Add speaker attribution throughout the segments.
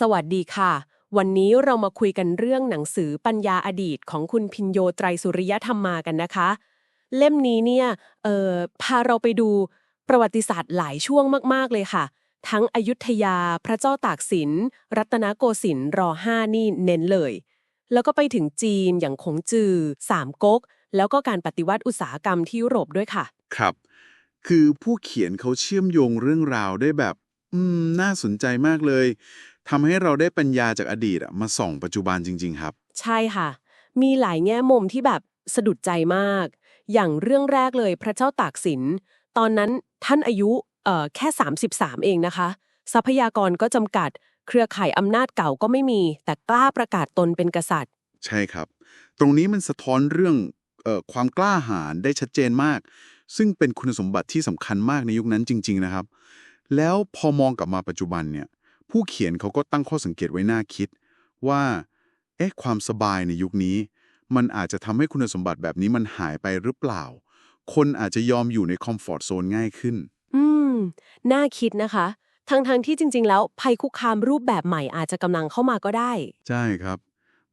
Speaker 1: สวัสดีค่ะ วันนี้เรามาคุยกันเรื่องหนังสือปัญญาอดีตของคุณพินโยไตรสุริยธรรมากันนะคะ เล่มนี้เนี่ยเอ่อพาเราไปดูประวัติศาสตร์หลายช่วงมาก ๆ เลยค่ะ ทั้งอยุธยาพระเจ้าตากสิน รัตนโกสินทร์รห้านี่เน้นเลย แล้วก็ไปถึงจีนอย่างคงจือ สามก๊ก แล้วก็การปฏิวัติอุตสาหกรรมที่ยุโรปด้วยค่ะ
Speaker 2: ครับ คือผู้เขียนเขาเชื่อมโยงเรื่องราวได้แบบ อืม น่าสนใจมากเลย ทำให้เราได้ปัญญาจากอดีตอะมาส่องปัจจุบันจริง ๆ ครับ
Speaker 1: ใช่ค่ะ มีหลายแง่มุมที่แบบสะดุดใจมาก อย่างเรื่องแรกเลยพระเจ้าตากสิน ตอนนั้นท่านอายุเอ่อแค่ 33 เองนะคะ ทรัพยากรก็จำกัด เครือข่ายอำนาจเก่าก็ไม่มี แต่กล้าประกาศตนเป็นกษัตริย์
Speaker 2: ใช่ครับ ตรงนี้มันสะท้อนเรื่องเอ่อความกล้าหาญได้ชัดเจนมาก ซึ่งเป็นคุณสมบัติที่สำคัญมากในยุคนั้นจริง ๆ นะครับ แล้วพอมองกลับมาปัจจุบันเนี่ย ผู้เขียนเขาก็ตั้งข้อสังเกตไว้น่าคิด ว่า เอ๊ะความสบายในยุคนี้ มันอาจจะทำให้คุณสมบัติแบบนี้มันหายไปหรือเปล่า คนอาจจะยอมอยู่ในคอมฟอร์ทโซนง่ายขึ้น
Speaker 1: อืม น่าคิดนะคะ ทั้งๆที่จริง ๆ แล้วภัยคุกคามรูปแบบใหม่อาจจะกำลังเข้ามาก็ได้
Speaker 2: ใช่ครับ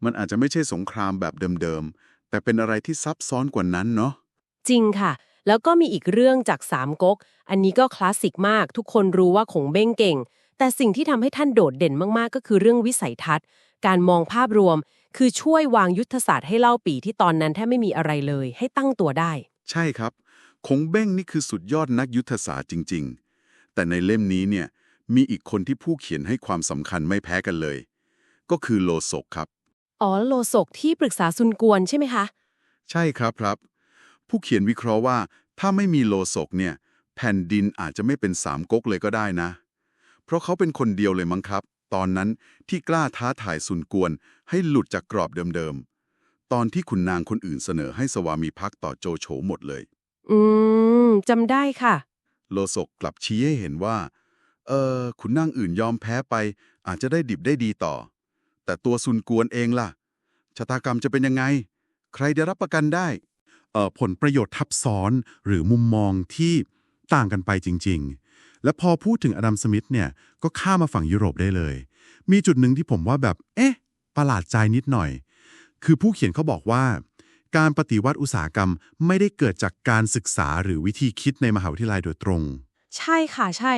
Speaker 2: มันอาจจะไม่ใช่สงครามแบบเดิมๆ แต่เป็นอะไรที่ซับซ้อนกว่านั้นเนาะ
Speaker 1: จริงค่ะ แล้วก็มีอีกเรื่องจากสามก๊ก อันนี้ก็คลาสสิกมาก ทุกคนรู้ว่าขงเบ้งเก่ง แต่สิ่งที่ทำให้ท่านโดดเด่นมากๆ ก็คือเรื่องวิสัยทัศน์ การมองภาพรวม คือช่วยวางยุทธศาสตร์ให้เล่าปีที่ตอนนั้นแทบไม่มีอะไรเลย ให้ตั้งตัวได้
Speaker 2: ใช่ครับ คงเบ้งนี่คือสุดยอดนักยุทธศาสตร์จริง ๆ แต่ในเล่มนี้เนี่ยมีอีกคนที่ผู้เขียนให้ความสำคัญไม่แพ้กันเลย ก็คือโลศกครับ
Speaker 1: อ๋อโลศกที่ปรึกษาซุนกวนใช่ไหมคะ
Speaker 2: ใช่ครับครับ ผู้เขียนวิเคราะห์ว่า ถ้าไม่มีโลศกเนี่ย แผ่นดินอาจจะไม่เป็นสามก๊กเลยก็ได้นะ เพราะเขาเป็นคนเดียวเลยมั้งครับ ตอนนั้นที่กล้าท้าทายซุนกวน ให้หลุดจากกรอบเดิมๆ ตอนที่คุณนางคนอื่นเสนอให้สวามีภักดิ์ต่อโจโฉหมดเลย
Speaker 1: อืมจำได้ค่ะ
Speaker 2: โลศกกลับชี้ให้เห็นว่า เออขุนนางอื่นยอมแพ้ไป อาจจะได้ดิบได้ดีต่อ แต่ตัวซุนกวนเองล่ะ ชะตากรรมจะเป็นยังไง ใครได้รับประกันได้เอ่อผลประโยชน์ทับซ้อนหรือมุมมองที่ต่างกันไปจริง ๆ และพอพูดถึงอดัมสมิธเนี่ยก็ข้ามมาฝั่งยุโรปได้เลย มีจุดหนึ่งที่ผมว่าแบบ เอ๊ะ ประหลาดใจนิดหน่อย คือผู้เขียนเขาบอกว่า การปฏิวัติอุตสาหกรรมไม่ได้เกิดจากการศึกษาหรือวิธีคิดในมหาวิทยาลัยโดยตรง
Speaker 1: ใช่ค่ะใช่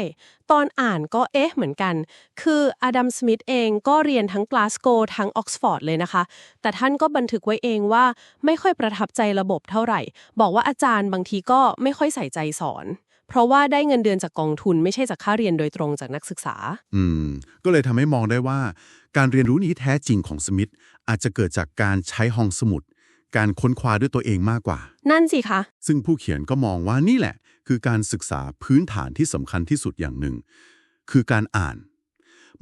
Speaker 1: ตอนอ่านก็เอ๊ะเหมือนกัน คืออดัมสมิธเองก็เรียนทั้งกลาสโกทั้งออกซฟอร์ดเลยนะคะ แต่ท่านก็บันทึกไว้เองว่าไม่ค่อยประทับใจระบบเท่าไหร่ บอกว่าอาจารย์บางทีก็ไม่ค่อยใส่ใจสอน เพราะว่าได้เงินเดือนจากกองทุนไม่ใช่จากค่าเรียนโดยตรงจากนักศึกษา
Speaker 3: อืม ก็เลยทำให้มองได้ว่า การเรียนรู้นี้แท้จริงของสมิธอาจจะเกิดจากการใช้ห้องสมุด การค้นคว้าด้วยตัวเองมากกว่า
Speaker 1: นั่นสิคะ
Speaker 3: ซึ่งผู้เขียนก็มองว่านี่แหละ คือการศึกษาพื้นฐานที่สำคัญที่สุดอย่างหนึ่ง คือการอ่าน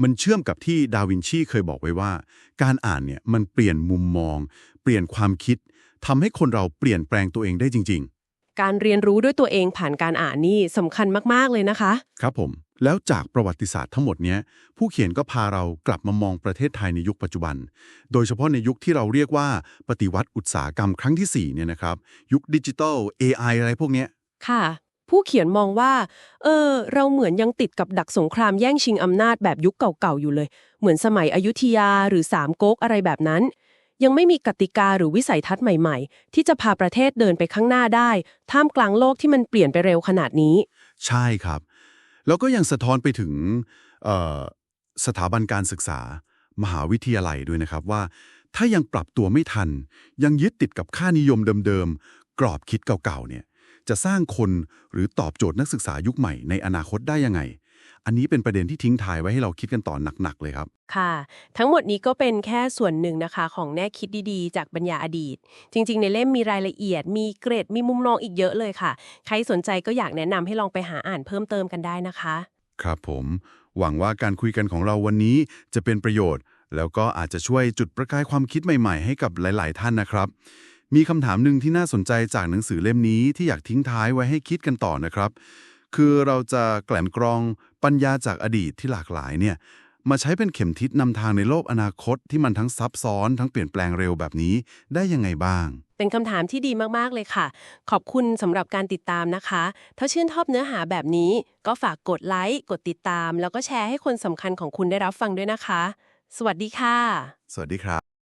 Speaker 3: มันเชื่อมกับที่ดาวินชีเคยบอกไว้ว่า การอ่านเนี่ยมันเปลี่ยนมุมมอง เปลี่ยนความคิดทำให้คนเราเปลี่ยนแปลงตัวเองได้จริง
Speaker 1: การเรียนรู้ด้วยตัวเองผ่านการอ่านนี่สำคัญมาก ๆ เลยนะคะ
Speaker 3: ๆครับผม แล้วจากประวัติศาสตร์ทั้งหมดเนี้ย ผู้เขียนก็พาเรากลับมามองประเทศไทยในยุคปัจจุบัน โดยเฉพาะในยุคที่เราเรียกว่าปฏิวัติอุตสาหกรรมครั้งที่4เนี่ยนะครับ ยุคดิจิทัล AI อะไรพวกเนี้ย
Speaker 1: ค่ะ ผู้เขียนมองว่า เออ เราเหมือนยังติดกับดักสงครามแย่งชิงอำนาจแบบยุคเก่าๆอยู่เลย เหมือนสมัยอยุธยาหรือสามก๊กอะไรแบบนั้น ยังไม่มีกติกาหรือวิสัยทัศน์ใหม่ๆ ที่จะพาประเทศเดินไปข้างหน้าได้ ท่ามกลางโลกที่มันเปลี่ยนไปเร็วขนาดนี้
Speaker 3: ใช่ครับ แล้วก็ยังสะท้อนไปถึงสถาบันการศึกษา มหาวิทยาลัยด้วยนะครับว่า ถ้ายังปรับตัวไม่ทัน ยังยึดติดกับค่านิยมเดิมๆกรอบคิดเก่าๆเนี่ยจะสร้างคนหรือตอบโจทย์นักศึกษายุคใหม่ในอนาคตได้ยังไง อันนี้เป็นประเด็นที่ทิ้งท้ายไว้ให้เราคิดกันต่อหนักๆเลยครับ
Speaker 1: ค่ะ ทั้งหมดนี้ก็เป็นแค่ส่วนหนึ่งนะคะ ของแนวคิดดีๆ จากบรรยาอดีต จริง ๆ ในเล่มมีรายละเอียด มีเกรดมีมุมมองอีกเยอะเลยค่ะ ใครสนใจก็อยากแนะนำให้ลองไปหาอ่านเพิ่มเติมกันได้นะคะ
Speaker 3: ครับผม หวังว่าการคุยกันของเราวันนี้จะเป็นประโยชน์ แล้วก็อาจจะช่วยจุดประกายความคิดใหม่ ๆ ให้กับหลาย ๆ ท่านนะครับมีคำถามหนึ่งที่น่าสนใจจากหนังสือเล่มนี้ที่อยากทิ้งท้ายไว้ให้คิดกันต่อนะครับ คือเราจะแกลั่นกรองปัญญาจากอดีตที่หลากหลายเนี่ยมาใช้เป็นเข็มทิศนำทางในโลกอนาคตที่มันทั้งซับซ้อนทั้งเปลี่ยนแปลงเร็วแบบนี้ได้ยังไงบ้าง
Speaker 1: เป็นคำถามที่ดีมากๆเลยค่ะ ขอบคุณสำหรับการติดตามนะคะ ถ้าชื่นชอบเนื้อหาแบบนี้ ก็ฝากกดไลค์กดติดตาม แล้วก็แชร์ให้คนสำคัญของคุณได้รับฟังด้วยนะคะ สวัสดีค่ะ
Speaker 3: สวัสดีครับ